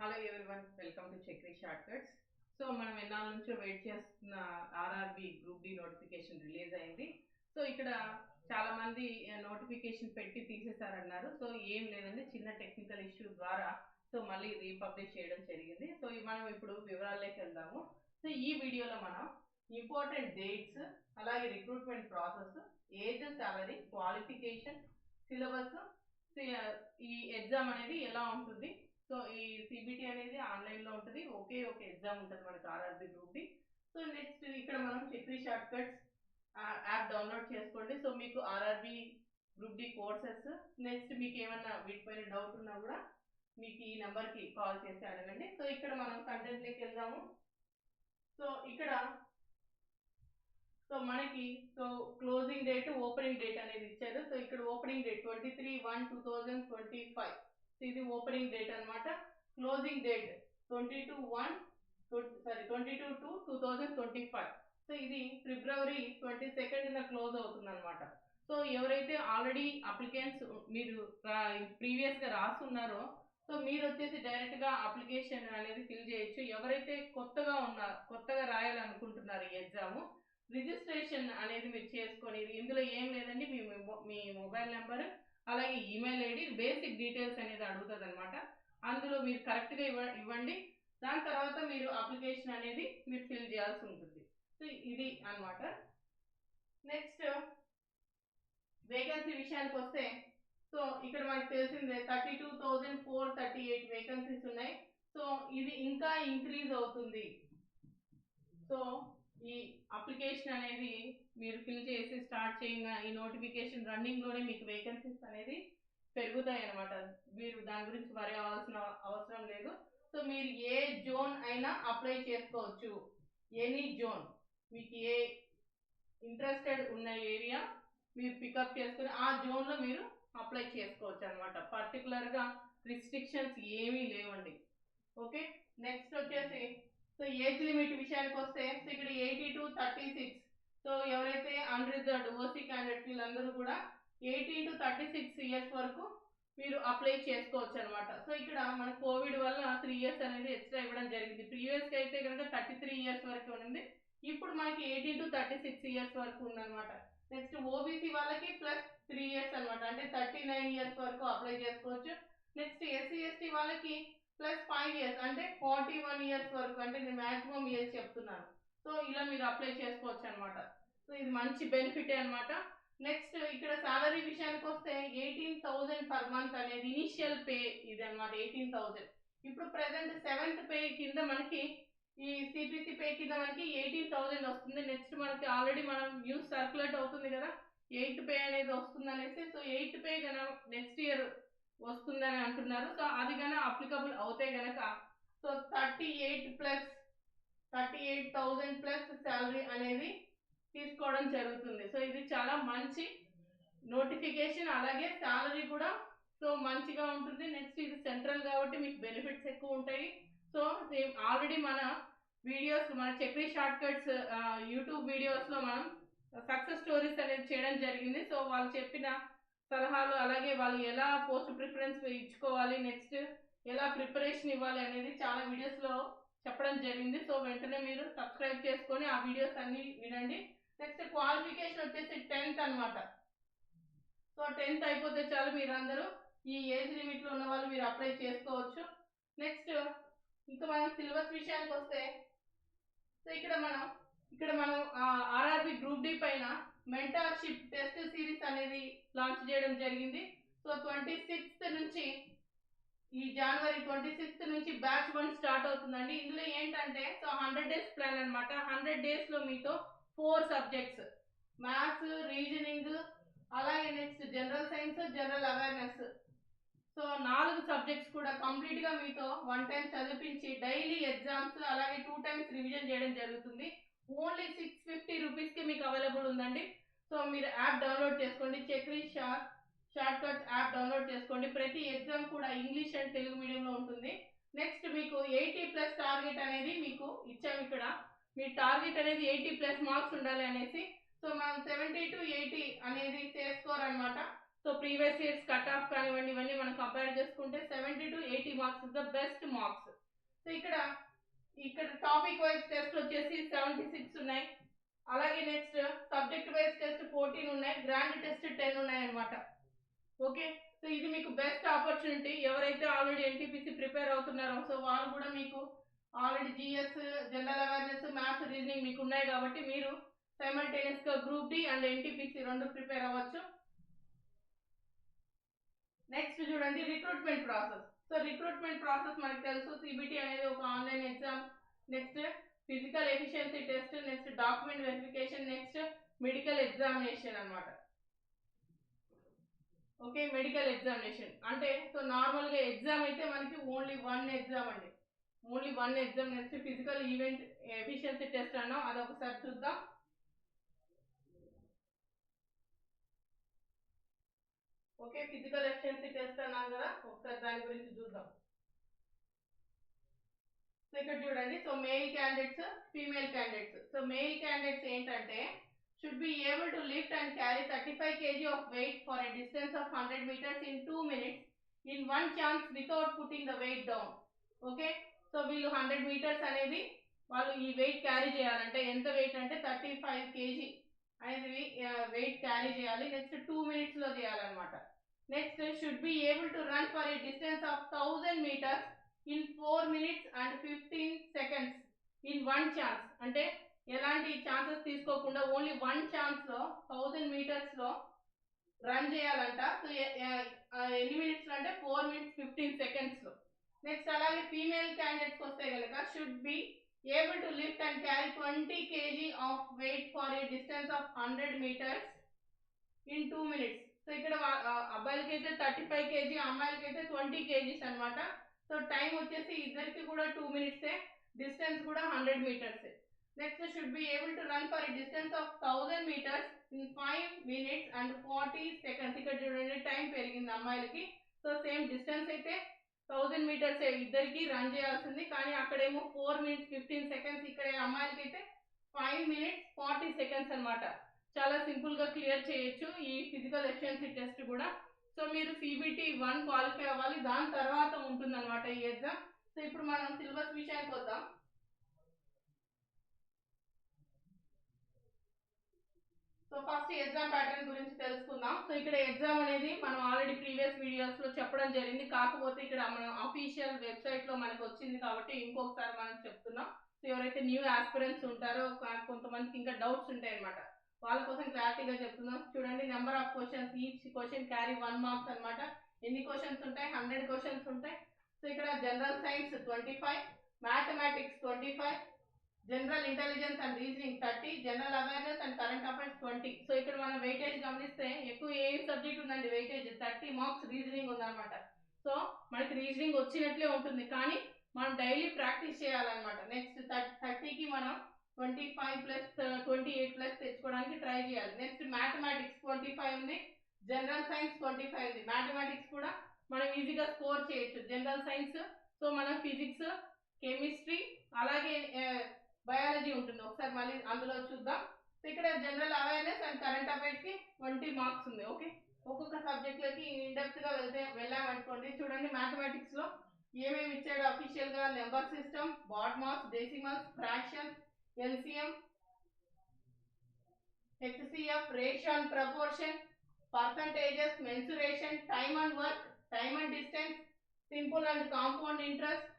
Hello one welcome to Chakri short cuts so మనం ఎన్నాళ్ళ నుంచో వెయిట్ చేస్తున్న RRB group D notification release అయింది. సో ఇక్కడ చాలామంది నోటిఫికేషన్ పెట్టి తీసేశారన్నారు. సో ఏం లేదండి చిన్న టెక్నికల్ ఇష్యూ ద్వారా సో మళ్ళీ రీపబ్లిష్ చేయడం జరిగింది. సో మనం ఇప్పుడు వివరాల్లోకి వెళ్దాము. సో ఈ వీడియోలో మనం ఇంపార్టెంట్ డేట్స్ అలాగే recruitment process age salary qualification syllabus ఈ ఎగ్జామ్ అనేది ఎలా ఉంటుంది సో ఈ సిబిటి అనేది ఆన్లైన్లో ఉంటుంది. ఒకే ఒక ఎగ్జామ్ ఉంటుంది మనకి RRB group D so next ఇక్కడ మనం Chakri short cuts app download చేసుకోండి. సో మీకు RRB group D courses next మీకు ఏమన్నా వీటిపైన డౌట్ ఉన్నా కూడా మీకు ఈ నెంబర్కి కాల్ చేసి అడగండి. సో ఇక్కడ మనం కంటెంట్లోకి వెళ్దాము. సో ఇక్కడ సో మనకి so closing date opening date అనేది ఇచ్చారు. సో ఇక్కడ opening date twenty three one two thousand twenty five. So ఇది ఓపెనింగ్ డేట్ అనమాట closing date twenty two one sorry twenty two two two thousand twenty five so ఇది ఫిబ్రవరి twenty సెకండ్న close అవుతుంది అనమాట so ఎవరైతే ఆల్రెడీ అప్లికెంట్స్ మీరు ప్రీవియస్గా రాస్తున్నారో so మీరు వచ్చేసి డైరెక్ట్గా అప్లికేషన్ అనేది ఫిల్ చేయొచ్చు. ఎవరైతే కొత్తగా ఉన్నారు కొత్తగా రాయాలనుకుంటున్నారు ఈ ఎగ్జామ్ రిజిస్ట్రేషన్ అనేది మీరు చేసుకొని ఇందులో ఏం లేదండి మీ మీ మొబైల్ నెంబర్ అలాగే ఈమెయిల్ ఐడి బేసిక్ డీటెయిల్స్ అనేది అడుగుతుంది అనమాట అందులో మీరు కరెక్ట్గా ఇవ్వ ఇవ్వండి. దాని తర్వాత మీరు అప్లికేషన్ అనేది మీరు ఫిల్ చేయాల్సి ఉంటుంది. సో ఇది అన్నమాట. నెక్స్ట్ వేకెన్సీ విషయానికి వస్తే సో ఇక్కడ మనకు తెలిసిందే thirty two thousand four thirty eight vacancies ఉన్నాయి. సో ఇది ఇంకా ఇంక్రీజ్ అవుతుంది. సో ఈ అప్లికేషన్ అనేది మీరు ఫిల్ చేసి స్టార్ట్ చేయగా ఈ నోటిఫికేషన్ రన్నింగ్లోనే మీకు వేకెన్సీస్ అనేది పెరుగుతాయి అన్నమాట. మీరు దాని గురించి వరి అవ్వాల్సిన అవసరం లేదు. సో మీరు ఏ జోన్ అయినా అప్లై చేసుకోవచ్చు. Any zone. మీకు ఏ ఇంట్రెస్టెడ్ ఉన్న ఏరియా మీరు పికప్ చేసుకుని ఆ జోన్లో మీరు అప్లై చేసుకోవచ్చు అనమాట పర్టికులర్గా రిస్ట్రిక్షన్స్ ఏమీ లేవండి. ఓకే నెక్స్ట్ వచ్చేసి సో ఏజ్ లిమిట్ విషయానికి వస్తే సో ఇక్కడ eighteen to thirty six so ఎవరైతే అన్రిజర్వ్డ్ ఓసీ క్యాండిడేట్ వీళ్ళందరూ కూడా eighteen to thirty six years వరకు మీరు అప్లై చేసుకోవచ్చు అనమాట సో ఇక్కడ మన కోవిడ్ వల్ల త్రీ ఇయర్స్ అనేది ఎక్స్ట్రా ఇవ్వడం జరిగింది. ప్రీవియస్గా అయితే కనుక థర్టీ త్రీ ఇయర్స్ వరకు ఉంది ఇప్పుడు మనకి eighteen to thirty six years వరకు ఉందన్నమాట. నెక్స్ట్ ఓబీసీ వాళ్ళకి ప్లస్ త్రీ ఇయర్స్ అన్నమాట. అంటే థర్టీ నైన్ ఇయర్స్ వరకు అప్లై చేసుకోవచ్చు. నెక్స్ట్ ఎస్సీ ఎస్టీ వాళ్ళకి ప్లస్ ఫైవ్ ఇయర్స్ అంటే ఫార్టీ వన్ ఇయర్స్ వరకు. అంటే నేను మాక్సిమం ఇయర్స్ చెప్తున్నాను. సో ఇలా మీరు అప్లై చేసుకోవచ్చు అనమాట సో ఇది మంచి బెనిఫిటే అనమాట నెక్స్ట్ ఇక్కడ సాలరీ విషయానికి వస్తే ఎయిటీన్ థౌజండ్ పర్ మంత్ అనేది ఇనిషియల్ పే ఇది అనమాట ఎయిటీన్ థౌజండ్ ఇప్పుడు ప్రెసెంట్ సెవెంత్ పే కింద మనకి ఈ సిపిసి పే కింద మనకి ఎయిటీన్ థౌజండ్ వస్తుంది. నెక్స్ట్ మనకి ఆల్రెడీ మనం న్యూస్ సర్క్యులేట్ అవుతుంది కదా ఎయిత్ పే అనేది వస్తుంది అనేసి సో ఎయిత్ పే కనుక నెక్స్ట్ ఇయర్ వస్తుందని అంటున్నారు. సో అది కనుక అప్లికబుల్ అవుతే కనుక so thirty eight plus thirty eight thousand plus salary అనేది తీసుకోవడం జరుగుతుంది. సో ఇది చాలా మంచి నోటిఫికేషన్. అలాగే శాలరీ కూడా సో మంచిగా ఉంటుంది. నెక్స్ట్ ఇది సెంట్రల్ కాబట్టి మీకు బెనిఫిట్స్ ఎక్కువ ఉంటాయి. సో ఆల్రెడీ మన వీడియోస్ మన చక్రీ షార్ట్ కట్స్ యూట్యూబ్ వీడియోస్లో మనం సక్సెస్ స్టోరీస్ అనేది చేయడం జరిగింది. సో వాళ్ళు చెప్పిన సలహాలు అలాగే వాళ్ళు ఎలా పోస్ట్ ప్రిఫరెన్స్ ఇచ్చుకోవాలి నెక్స్ట్ ఎలా ప్రిపరేషన్ ఇవ్వాలి అనేది చాలా వీడియోస్లో చెప్పడం జరిగింది. సో వెంటనే మీరు సబ్స్క్రైబ్ చేసుకొని ఆ వీడియోస్ అన్ని వినండి. నెక్స్ట్ క్వాలిఫికేషన్ వచ్చేసి టెన్త్ అన్నమాట. సో టెన్త్ అయిపోతే చాలు మీరందరూ ఈ ఏజ్ లిమిట్లో ఉన్న వాళ్ళు మీరు అప్లై చేసుకోవచ్చు. నెక్స్ట్ ఇంకా మనం సిలబస్ విషయానికి వస్తే సో ఇక్కడ మనం ఇక్కడ మనం ఆర్ఆర్బి గ్రూప్ డి పైన మెంటార్షిప్ టెస్ట్ సిరీస్ అనేది లాంచ్ చేయడం జరిగింది. సో ట్వంటీ సిక్స్త్ నుంచి ఈ జనవరి ట్వంటీ సిక్స్త్ నుంచి బ్యాచ్ వన్ స్టార్ట్ అవుతుందండి. ఇందులో ఏంటంటే సో హండ్రెడ్ డేస్ ప్లాన్ అనమాట హండ్రెడ్ డేస్లో మీతో ఫోర్ సబ్జెక్ట్స్ మ్యాథ్స్ రీజనింగ్ అలాగే next general science general awareness so నాలుగు సబ్జెక్ట్స్ కూడా కంప్లీట్గా మీతో వన్ టైం చదివించి డైలీ ఎగ్జామ్స్ అలాగే టూ టైమ్స్ రివిజన్ చేయడం జరుగుతుంది. ఓన్లీ సిక్స్ ఫిఫ్టీ రూపీస్కి మీకు అవైలబుల్ ఉందండి. సో మీరు యాప్ డౌన్లోడ్ చేసుకోండి. Chakri short short cut app download చేసుకోండి. ప్రతి ఎగ్జామ్ కూడా ఇంగ్లీష్ అండ్ తెలుగు మీడియంలో ఉంటుంది. నెక్స్ట్ మీకు ఎయిటీ ప్లస్ టార్గెట్ అనేది మీకు ఇచ్చాము ఇక్కడ. మీ టార్గెట్ అనేది ఎయిటీ ప్లస్ మార్క్స్ ఉండాలి అనేసి. సో మనం సెవెంటీ టు ఎయిటీ అనేది చేసుకోరు అనమాట so previous years cut off కానివ్వండి ఇవన్నీ మనం కంపేర్ చేసుకుంటే seventy to eighty marks is the best marks. So ఇక్కడ ఇక్కడ టాపిక్ వైజ్ టెస్ట్ వచ్చేసి సెవెంటీ సిక్స్ ఉన్నాయి. అలాగే next subject wise test fourteen ఉన్నాయి. గ్రాండ్ టెస్ట్ టెన్ ఉన్నాయి అనమాట బెస్ట్ ఆపర్చునిటీ ఎవరైతే ఆల్రెడీ ఎన్టీపీసీ ప్రిపేర్ అవుతున్నారో సో వాళ్ళు కూడా మీకు already GS general awareness maths reasoning మీకు ఉన్నాయి కాబట్టి మీరు సైమల్టేనియస్గా గ్రూప్ డి అండ్ ఎన్టీపీసీ రెండు ప్రిపేర్ అవ్వచ్చు. నెక్స్ట్ చూడండి recruitment process so recruitment process మనకు తెలుసు సిబిటి అనేది ఒక online exam next physical efficiency test next document verification next medical examination అన్నమాట. ఓకే మెడికల్ ఎగ్జామినేషన్ అంటే సో నార్మల్గా ఎగ్జామ్ అయితే మనకి ఓన్లీ వన్ ఎగ్జామ్ అండి. Only one exam next physical event efficiency test అన్నాం అది ఒకసారి చూద్దాం. ఓకే ఫిజికల్ ఎఫిషియన్సీ టెస్ట్ అన్నాం కదా ఒకసారి దాని గురించి చూద్దాం. సో ఇక్కడ చూడండి. So male candidates female candidates so male candidates ఏంటంటే should be able to lift and carry thirty five KG of weight for a distance of hundred metres in two minutes in one chance without putting the weight down okay so వీళ్ళు hundred metres అనేది వాళ్ళు ఈ weight carry చేయాలంటే ఎంత weight అంటే thirty five KG అనేది weight carry చేయాలి. Next two మినిట్స్లో చేయాలన్నమాట. Next should be able to run for a distance of thousand metres in four minutes and fifteen seconds in one chance అంటే ఎలాంటి chances తీసుకోకుండా ఓన్లీ వన్ ఛాన్స్లో థౌజండ్ మీటర్స్లో రన్ చేయాలంట. సో ఎన్ని మినిట్స్లో అంటే ఫోర్ మినిట్స్ ఫిఫ్టీన్ సెకండ్స్లో నెక్స్ట్ అలాగే ఫీమేల్ క్యాండిడేట్స్కి వస్తే కనుక should be able to lift and carry twenty KG of weight for a distance of hundred metres in two minutes so ఇక్కడ అబ్బాయిలకైతే అబ్బాయిలకి అయితే థర్టీ ఫైవ్ కేజీ అమ్మాయిలకి అయితే ట్వంటీ కేజీస్ అనమాట సో టైం వచ్చేసి ఇద్దరికి కూడా టూ మినిట్సే డిస్టెన్స్ కూడా hundred మీటర్సే next should be able to run for distance of thousand metres in five minutes and forty seconds ఇక్కడ చూడండి టైం పెరిగింది అమ్మాయిలకి. సో సేమ్ డిస్టెన్స్ అయితే థౌజండ్ మీటర్స్ ఇద్దరికి రన్ చేయాల్సింది. కానీ అక్కడేమో ఫోర్ మినిట్స్ ఫిఫ్టీన్ సెకండ్స్ ఇక్కడ అమ్మాయిలకి అయితే ఫైవ్ మినిట్స్ ఫార్టీ సెకండ్స్ అనమాట చాలా సింపుల్గా క్లియర్ చేయొచ్చు ఈ ఫిజికల్ ఎఫిషియన్సీ టెస్ట్ కూడా. సో మీరు సిబిటి వన్ క్వాలిఫై అవ్వాలి. దాని తర్వాత ఉంటుందన్నమాట ఈ ఎగ్జామ్ సో ఇప్పుడు మనం సిలబస్ విషయానికి వద్దాం. సో ఫస్ట్ ఎగ్జామ్ ప్యాటర్న్ గురించి తెలుసుకుందాం. సో ఇక్కడ ఎగ్జామ్ అనేది మనం ఆల్రెడీ ప్రీవియస్ వీడియోస్లో చెప్పడం జరిగింది. కాకపోతే ఇక్కడ మనం అఫీషియల్ వెబ్సైట్లో మనకు వచ్చింది కాబట్టి ఇంకొకసారి మనం చెప్తున్నాం. సో ఎవరైతే న్యూ ఆస్పిరెంట్స్ ఉంటారో కొంతమందికి ఇంకా డౌట్స్ ఉంటాయి అనమాట వాళ్ళ కోసం క్లారిటీగా చెప్తున్నాం. చూడండి number of questions each question carry one marks అన్నమాట. ఎన్ని క్వశ్చన్స్ ఉంటాయి? హండ్రెడ్ క్వశ్చన్స్ ఉంటాయి. సో ఇక్కడ general science twenty five mathematics twenty five general intelligence and reasoning thirty general awareness and current affairs twenty. So ఇక్కడ మనం weightage గమనిస్తే ఎక్కువ ఏ సబ్జెక్ట్ ఉందండి వెయిటేజ్? థర్టీ మార్క్స్ రీజనింగ్ ఉందన్నమాట. సో మనకి రీజనింగ్ వచ్చినట్లే ఉంటుంది కానీ మనం డైలీ ప్రాక్టీస్ చేయాలన్నమాట. నెక్స్ట్ థర్టీకి మనం twenty five plus twenty eight plus తెచ్చుకోవడానికి ట్రై చేయాలి. నెక్స్ట్ మ్యాథమెటిక్స్ ట్వంటీ ఫైవ్ ఉంది జనరల్ సైన్స్ ట్వంటీ ఫైవ్ ఉంది. మ్యాథమెటిక్స్ కూడా మనం ఈజీగా స్కోర్ చేయొచ్చు. జనరల్ సైన్స్ సో మనం ఫిజిక్స్ కెమిస్ట్రీ అలాగే బయాలజీ ఉంటుంది. ఒకసారి మళ్ళీ అందులో చూద్దాం. సో ఇక్కడ జనరల్ అవేర్నెస్ అండ్ కరెంట్ అఫైర్స్కి ట్వంటీ మార్క్స్ ఉంది. ఓకే ఒక్కొక్క సబ్జెక్ట్లకి లకి వెళ్తే వెళ్ళామనుకోండి చూడండి మ్యాథమెటిక్స్లో ఏమేమి ఇచ్చాడు అఫీషియల్గా number system BODMAS decimals fraction LCM HCF ratio and proportion percentages mensuration time and work time and distance simple and compound interest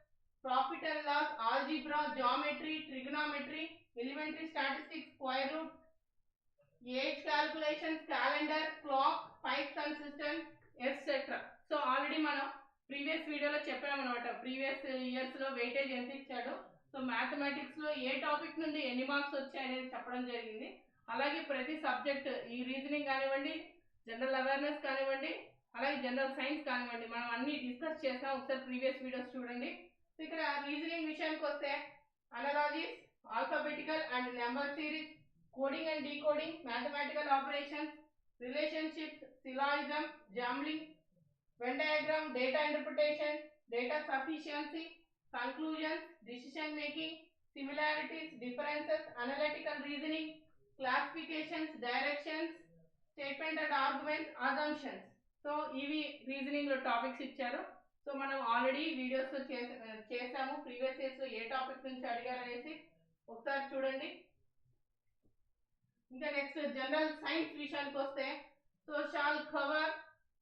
profit and loss algebra geometry trigonometry elementary statistics square root age calculations calendar clock pipes and cisterns etcetera so already మనం previous వీడియోలో చెప్పామన్నమాట. Previous ఇయర్స్లో weightage ఎంత ఇచ్చాడు. So మ్యాథమెటిక్స్లో ఏ topic నుండి ఎన్ని marks వచ్చాయి అనేది చెప్పడం జరిగింది. అలాగే ప్రతి సబ్జెక్ట్ ఈ రీజనింగ్ కానివ్వండి జనరల్ అవేర్నెస్ కానివ్వండి అలాగే జనరల్ సైన్స్ కానివ్వండి మనం అన్ని డిస్కస్ చేసాం ఒకసారి ప్రీవియస్ వీడియోస్ చూడండి. రీజనింగ్ విషయానికి వస్తే analogies alphabetical and number series coding and decoding mathematical operations relationships syllogism jumbling Venn diagram data interpretation data sufficiency conclusions decision making similarities differences analytical reasoning classifications directions statement and arguments assumptions so ఇవి రీజనింగ్లో topics ఇచ్చారు. So మనం already videos చేసాము. Previous years ఏ topic నుంచి అడిగారనేసి ఒకసారి చూడండి. ఇంకా నెక్స్ట్ జనరల్ సైన్స్ విషయానికి వస్తే so shall cover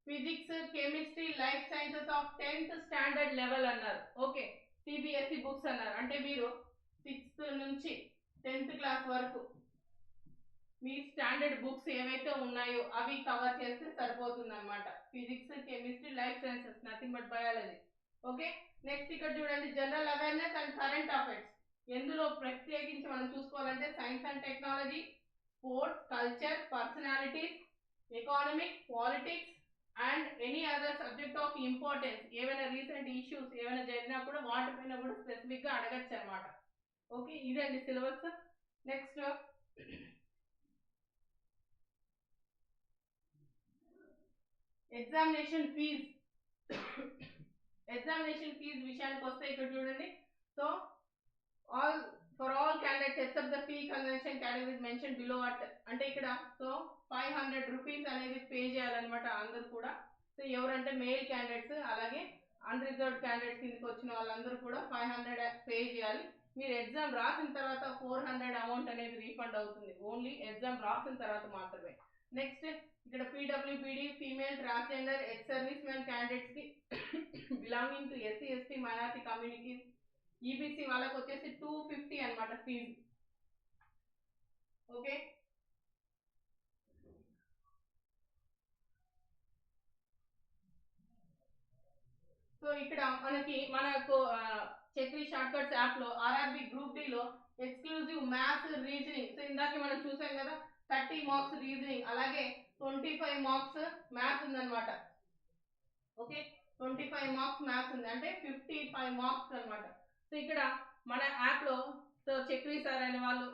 physics chemistry life sciences of tenth standard level అన్నారు. ఓకే సిబిఎస్ఈ బుక్స్ అన్నారు. అంటే మీరు సిక్స్త్ నుంచి టెన్త్ క్లాస్ వరకు మీ స్టాండర్డ్ బుక్స్ ఏవైతే ఉన్నాయో అవి కవర్ చేస్తే సరిపోతుంది అనమాట physics chemistry life sciences nothing but biology. Okay? Next ఇక్కడ చూడండి general awareness and current affairs. ఎందులో ప్రత్యేకించి మనం చూసుకోవాలంటే science and technology sports culture personalities economic politics and any other subject of importance. ఏవైనా రీసెంట్ ఇష్యూస్ ఏమైనా జరిగినా కూడా వాటిపైన కూడా స్పెసిఫిక్గా అడగచ్చు అనమాట ఓకే? ఇదండి syllabus. Next examination fee examination fee విషయానికి వస్తే ఇక్కడ చూడండి. So all for all candidates except the fee concession categories mentioned below at అంటే ఇక్కడ సో ఫైవ్ హండ్రెడ్ రూపీస్ అనేది పే చేయాలన్నమాట అందరూ కూడా. సో ఎవరంటే మెయిల్ క్యాండిడేట్స్ అలాగే అన్రిజర్వ్డ్ క్యాండిడేట్స్ కిందకి వచ్చిన వాళ్ళందరూ కూడా ఫైవ్ హండ్రెడ్ పే చేయాలి. మీరు ఎగ్జామ్ రాసిన తర్వాత ఫోర్ హండ్రెడ్ అమౌంట్ అనేది రీఫండ్ అవుతుంది. ఓన్లీ ఎగ్జామ్ రాసిన తర్వాత మాత్రమే. నెక్స్ట్ ఇక్కడ PWBD female transgender ex service men క్యాండిడేట్స్కి belonging to SC ST minority communities EBC వాళ్ళకి వచ్చేసి టూ ఫిఫ్టీ అనమాట ఫీజు ఓకే సో ఇక్కడ మనకి మనకు చక్రీ షార్ట్కట్స్ యాప్లో ఆర్ఆర్బి గ్రూప్ డిలో ఎక్స్క్లూజివ్ మ్యాథ్స్ రీజనింగ్ సో ఇందాక మనం చూసాం కదా థర్టీ మార్క్స్ రీజనింగ్ అలాగే ట్వంటీ ఫైవ్ మార్క్స్ మ్యాథ్స్ ఉందన్నమాట. Okay? Twenty five marks maths ఉంది. అంటే ఫిఫ్టీ ఫైవ్ మార్క్స్ అనమాట సో ఇక్కడ మన యాప్లో సో చక్రీ సార్ అనే వాళ్ళు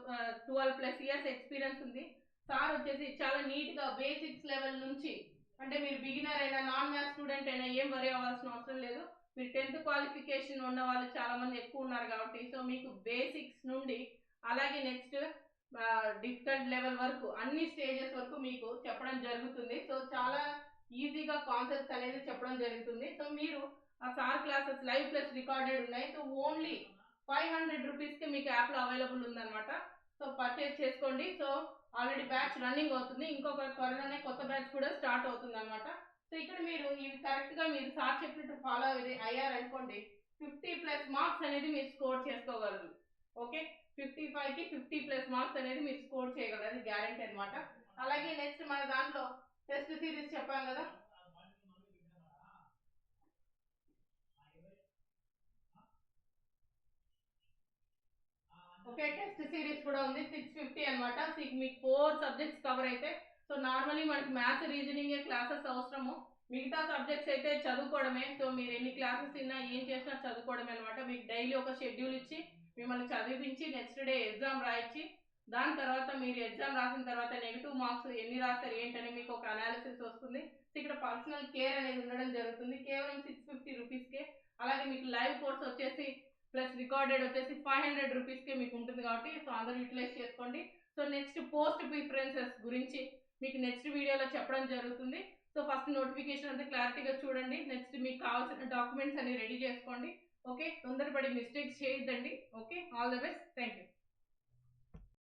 ట్వెల్వ్ ప్లస్ ఇయర్స్ ఎక్స్పీరియన్స్ ఉంది. సార్ వచ్చేసి చాలా నీట్గా బేసిక్స్ లెవెల్ నుంచి అంటే మీరు బిగినర్ అయినా నాన్ మ్యాథ్స్ స్టూడెంట్ అయినా ఏం వరి అవ్వాల్సిన అవసరం లేదు. మీరు టెన్త్ క్వాలిఫికేషన్ ఉన్న వాళ్ళు చాలామంది ఎక్కువ ఉన్నారు కాబట్టి సో మీకు బేసిక్స్ నుండి అలాగే నెక్స్ట్ డిఫికల్ట్ లెవెల్ వరకు అన్ని స్టేజెస్ వరకు మీకు చెప్పడం జరుగుతుంది. సో చాలా ఈజీగా కాన్సెప్ట్స్ అనేది చెప్పడం జరుగుతుంది. సో మీరు ఆ sir classes live plus recorded ఉన్నాయి. సో ఓన్లీ ఫైవ్ హండ్రెడ్ రూపీస్కి మీకు యాప్లో అవైలబుల్ ఉందన్నమాట. సో పర్చేస్ చేసుకోండి. సో ఆల్రెడీ బ్యాచ్ రన్నింగ్ అవుతుంది. ఇంకొక త్వరలోనే కొత్త బ్యాచ్ కూడా స్టార్ట్ అవుతుంది అనమాట సో ఇక్కడ మీరు ఇవి కరెక్ట్గా మీరు సార్ చెప్పినట్టు ఫాలో అయ్యారనుకోండి ఫిఫ్టీ ప్లస్ మార్క్స్ అనేది మీరు స్కోర్ చేసుకోగలరు. ఓకే? ఫిఫ్టీ ఫైవ్కి ఫిఫ్టీ ప్లస్ మార్క్స్ అనేది మీరు స్కోర్ చేయగలరు. అది గ్యారంటీ అనమాట అలాగే నెక్స్ట్ మన దాంట్లో టెస్ట్ సిరీస్ చెప్పాం కదా. ఓకే టెస్ట్ సిరీస్ కూడా ఉంది. సిక్స్ ఫిఫ్టీ అనమాట మీకు ఫోర్ సబ్జెక్ట్స్ కవర్ అయితే సో నార్మలీ మనకి మ్యాథ్స్ రీజనింగ్ క్లాసెస్ అవసరము. మిగతా సబ్జెక్ట్స్ అయితే చదువుకోవడమే. సో మీరు ఎన్ని క్లాసెస్ తిన్నా ఏం చేసినా చదువుకోవడమే అనమాట మీకు డైలీ ఒక షెడ్యూల్ ఇచ్చి మిమ్మల్ని చదివించి నెక్స్ట్ డే ఎగ్జామ్ రాయించి దాని తర్వాత మీరు ఎగ్జామ్ రాసిన తర్వాత నెగిటివ్ మార్క్స్ ఎన్ని రాస్తారు ఏంటని మీకు ఒక అనాలిసిస్ వస్తుంది. ఇక్కడ పర్సనల్ కేర్ అనేది ఉండడం జరుగుతుంది. కేవలం సిక్స్ ఫిఫ్టీ రూపీస్కే అలాగే మీకు లైవ్ కోర్స్ వచ్చేసి ప్లస్ రికార్డెడ్ వచ్చేసి ఫైవ్ హండ్రెడ్ రూపీస్కే మీకు ఉంటుంది కాబట్టి సో అందరూ యూటిలైజ్ చేసుకోండి. సో నెక్స్ట్ పోస్ట్ ప్రిఫరెన్సెస్ గురించి మీకు నెక్స్ట్ వీడియోలో చెప్పడం జరుగుతుంది. సో ఫస్ట్ నోటిఫికేషన్ అంతా క్లారిటీగా చూడండి. నెక్స్ట్ మీకు కావాల్సిన డాక్యుమెంట్స్ అన్ని రెడీ చేసుకోండి. ఓకే? తొందరపడి మిస్టేక్స్ చేయొద్దండి. Okay? All the best. Thank you